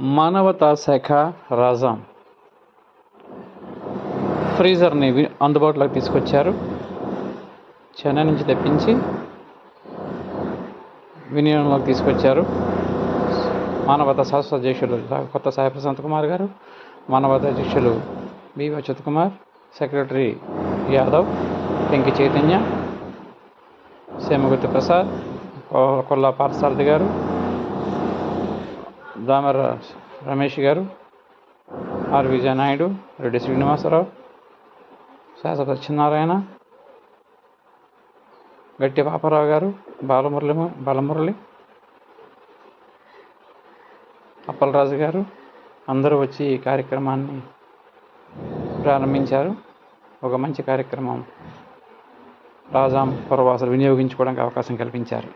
మానవతా శాఖ రాజాం. ఫ్రీజర్ని అందుబాటులోకి తీసుకొచ్చారు. చెన్నై నుంచి తెప్పించి వినియోగంలోకి తీసుకొచ్చారు. మానవతా శాస్త్ర అధ్యక్షులు కొత్త సాయి ప్రశాంత్ కుమార్ గారు మానవతా అధ్యక్షులు బి అచ్యుత్ కుమార్ సెక్రటరీ యాదవ్ పెంకి చైతన్య సేమగుర్తి ప్రసాద్ కొల్లా పార్సారథి గారు దామర రమేష్ గారు ఆర్ విజయనాయుడు రెడ్డి శ్రీనివాసరావు శాసన సత్యనారాయణ గట్టి పాపారావు గారు బాలమురళి బాలమురళి అప్పలరాజు గారు అందరూ వచ్చి ఈ కార్యక్రమాన్ని ప్రారంభించారు. ఒక మంచి కార్యక్రమం రాజాం పురవాసులు వినియోగించుకోవడానికి అవకాశం కల్పించారు.